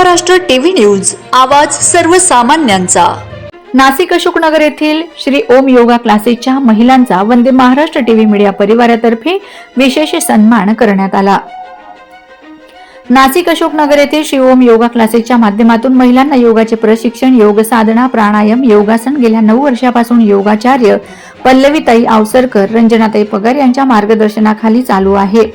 Maharashtra TV news आवाज सर्वसामान्यांचा. नाशिक अशोकनगर येथील श्री ओम योगा क्लासेसच्या महिलांचा वंदे महाराष्ट्र टीव्ही मीडिया परिवारातर्फे विशेष सन्मान करण्यात आला. नाशिक अशोकनगर येथील श्री ओम योगा क्लासेसच्या माध्यमातून महिलांना योगाचे प्रशिक्षण योग साधना प्राणायाम योगासन गेल्या नऊ वर्षापासून योगाचार्य पल्लवीताई आवसरकर रंजनाताई पगार यांच्या मार्गदर्शनाखाली चालू आहे.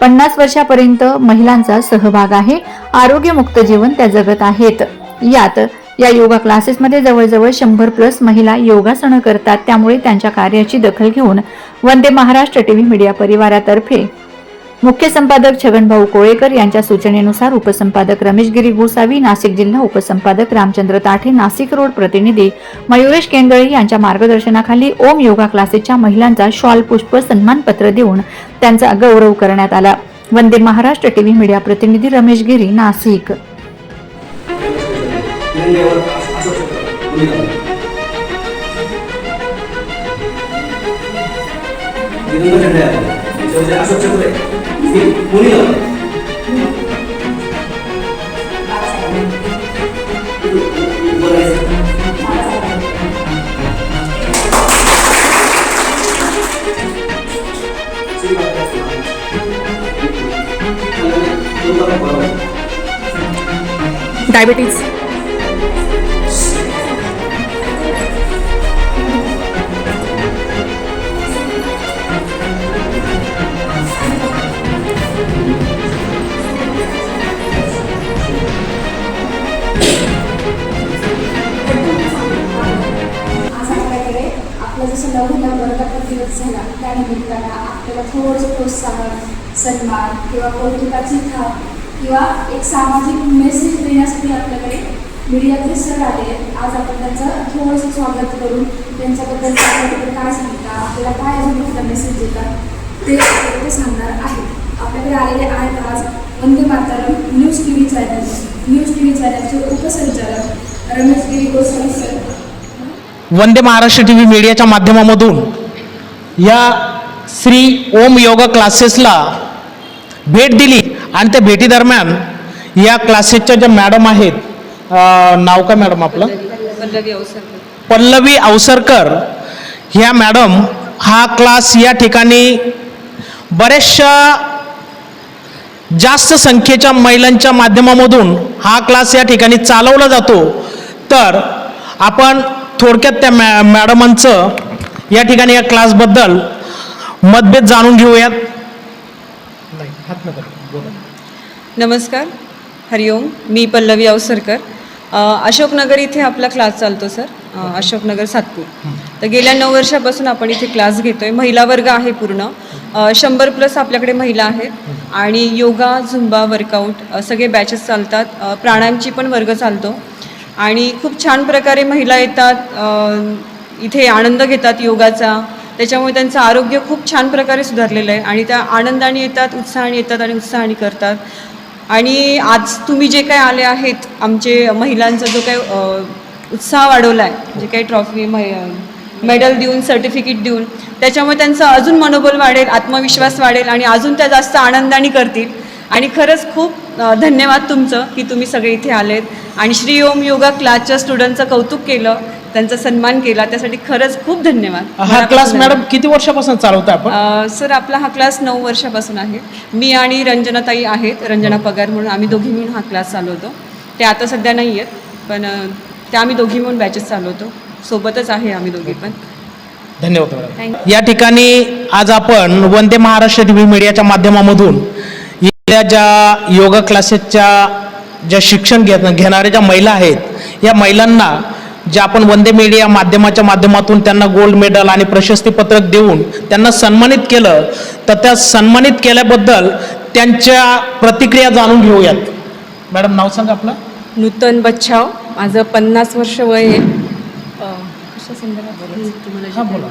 पन्नास वर्षापर्यंत महिलांचा सहभाग आहे. आरोग्यमुक्त जीवन त्या जगत आहेत. यात या योगा क्लासेसमध्ये जवळजवळ शंभर प्लस महिला योगासनं करतात. त्यामुळे त्यांच्या कार्याची दखल घेऊन वंदे महाराष्ट्र टीव्ही मीडिया परिवारातर्फे मुख्य संपादक छगनभाऊ कोळेकर यांच्या सूचनेनुसार उपसंपादक रमेश गिरी गोसावी नाशिक जिल्हा उपसंपादक रामचंद्र ताठे नाशिक रोड प्रतिनिधी मयुरेश केंगळे यांच्या मार्गदर्शनाखाली ओम योगा क्लासेसच्या महिलांचा शॉल पुष्प सन्मानपत्र देऊन त्यांचा गौरव करण्यात आला. वंदे महाराष्ट्र टीव्ही मीडिया प्रतिनिधी रमेश गिरी नाशिक. আসছে করে উনি diabetes जसं नवीन वर्धापन प्रतिरोध झाला त्यानिमित्तानं आपल्याला थोडंसं प्रोत्साहन सन्मान किंवा कौतुकाची थाप किंवा एक सामाजिक मेसेज देण्यासाठी आपल्याकडे मीडियातले सर आले. आहेत आज आपण त्यांचं थोडंसं स्वागत करून त्यांच्याबद्दल काय सांगता? आपल्याला काय अजून कुठला मेसेज देतात ते ते सांगणार आहेत आपल्याकडे आलेले आहेत आज Vande Mataram news T V channel. News T V चॅनलचे उपसंचालक Ramesh Giri Goswami sir Vande Maharashtra T V मीडियाच्या माध्यमामधून या श्री ओम योगा क्लासेसला भेट दिली. आणि त्या भेटीदरम्यान या क्लासेसच्या ज्या मॅडम आहेत नाव काय मॅडम आपलं? पल्लवी अवसरकर ह्या मॅडम हा क्लास या ठिकाणी बऱ्याचशा जास्त संख्येच्या महिलांच्या माध्यमामधून हा क्लास या ठिकाणी चालवला जातो. तर आपण थोडक्यात त्या मॅ मॅडमांचं या ठिकाणी या क्लासबद्दल मतभेद जाणून घेऊयात. नमस्कार. हरिओम. मी पल्लवी अवसरकर अशोकनगर इथे आपला क्लास चालतो सर. अशोकनगर सातपूर. तर गेल्या नऊ वर्षापासून आपण इथे क्लास घेतोय. महिला वर्ग आहे पूर्ण. शंभर प्लस आपल्याकडे महिला आहेत. आणि योगा झुंबा वर्कआउट सगळे बॅचेस चालतात. प्राणायामची पण वर्ग चालतो. आणि खूप छान प्रकारे महिला येतात इथे आनंद घेतात योगाचा. त्याच्यामुळे त्यांचं आरोग्य खूप छान प्रकारे सुधारलेलं आहे आणि त्या आनंदाने येतात उत्साहाने येतात आणि उत्साहाने करतात. आणि आज तुम्ही जे काय आले आहेत आमचे महिलांचा जो काय उत्साह वाढवला आहे जे काही ट्रॉफी मेडल देऊन सर्टिफिकेट देऊन त्याच्यामुळे त्यांचं अजून मनोबल वाढेल आत्मविश्वास वाढेल आणि अजून त्या जास्त आनंदाने करतील. आणि खरंच खूप धन्यवाद तुमचं की तुम्ही सगळे इथे आलेत. आणि श्री ओम योगा क्लासच्या स्टुडंटचं कौतुक केलं त्यांचा सन्मान केला. त्यासाठी खरंच खूप धन्यवाद. हा क्लास मॅडम किती वर्षापासून चालवताय आपण? सर आपला हा क्लास नऊ वर्षापासून आहे. मी आणि रंजनाताई आहेत रंजना पगार म्हणून आम्ही दोघी मिळून हा क्लास चालवतो. ते आता सध्या नाही आहेत पण त्या आम्ही दोघी मिळून बॅचेस चालवतो. सोबतच आहे आम्ही दोघी पण. धन्यवाद या ठिकाणी आज आपण वंदे महाराष्ट्र टी व्ही मीडियाच्या माध्यमामधून इथल्या ज्या योगा क्लासेसच्या ज्या शिक्षण घेत घेणाऱ्या ज्या महिला आहेत या महिलांना ज्या आपण वंदे मीडिया माध्यमाच्या माध्यमातून त्यांना गोल्ड मेडल आणि प्रशस्तीपत्रक देऊन त्यांना सन्मानित केलं तर त्या सन्मानित केल्याबद्दल त्यांच्या प्रतिक्रिया जाणून घेऊयात. मॅडम नाव सांगा आपलं. नूतन बच्छाव माझं पन्नास वर्ष वय आहे. जे हा, बोला.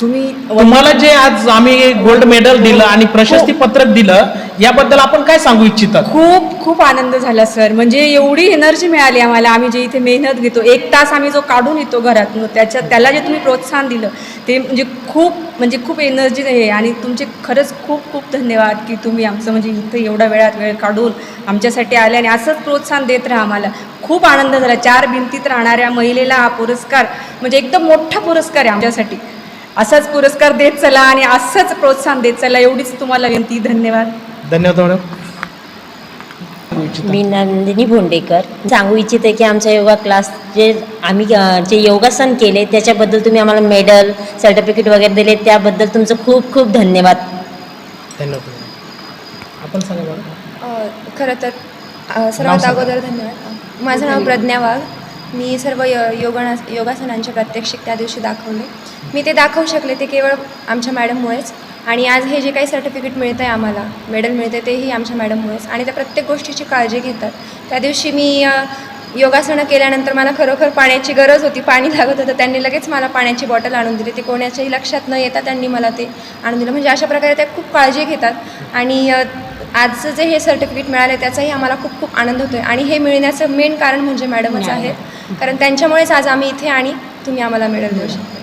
तुम्ही तुम्हाला जे आज आम्ही गोल्ड मेडल दिलं आणि प्रशस्ती पत्रक दिलं याबद्दल आपण काय सांगू इच्छितात? खूप खूप आनंद झाला सर. म्हणजे एवढी एनर्जी मिळाली आम्हाला. आम्ही जे इथे मेहनत घेतो एक तास आम्ही जो काढून येतो घरातून त्याच्या त्याला जे तुम्ही प्रोत्साहन दिलं ते म्हणजे खूप म्हणजे खूप एनर्जी आहे. आणि तुमचे खरंच खूप खूप धन्यवाद की तुम्ही आमचं म्हणजे इथं एवढ्या वेळात वेळ काढून आमच्यासाठी आले आणि असंच प्रोत्साहन देत राहा आम्हाला. खूप आनंद झाला. चार भिंतीत राहणाऱ्या महिलेला हा पुरस्कार म्हणजे एकदम मोठा पुरस्कार आहे आमच्यासाठी. असाच पुरस्कार देत चला आणि असंच प्रोत्साहन देत चला. एवढीच तुम्हाला विनंती. धन्यवाद. धन्यवाद मॅडम. मी नंदिनी भोंडेकर. सांगू इच्छिते की आमच्या योगा क्लास जे आम्ही जे योगासन केले त्याच्याबद्दल तुम्ही आम्हाला मेडल सर्टिफिकेट वगैरे दिले त्याबद्दल तुमचं खूप खूप धन्यवाद. धन्यवाद. आपण सांगा मॅडम. खरं तर सर्वात. अगोदर धन्यवाद. माझं नाव प्रज्ञा वाघ. मी सर्व य योगाना योगासनांचे प्रात्यक्षिक त्या दिवशी दाखवले. मी ते दाखवू शकले ते केवळ आमच्या मॅडममुळेच. आणि आज हे जे काही सर्टिफिकेट मिळतं आहे आम्हाला मेडल मिळते तेही आमच्या मॅडममुळेच. आणि त्या प्रत्येक गोष्टीची काळजी घेतात. त्या दिवशी मी योगासनं केल्यानंतर मला खरोखर पाण्याची गरज होती पाणी लागत होतं. त्यांनी लगेच मला पाण्याची बॉटल आणून दिली. ते कोणाच्याही लक्षात न येता त्यांनी मला ते आणून दिलं. म्हणजे अशा प्रकारे त्या खूप काळजी घेतात. आणि आजचं जे हे सर्टिफिकेट मिळालं त्याचाही आम्हाला खूप खूप आनंद होतो आहे आणि हे मिळण्याचं मेन कारण म्हणजे मॅडमच आहेत कारण त्यांच्यामुळेच आज आम्ही इथे आणि तुम्ही आम्हाला मेडल देऊ शकता.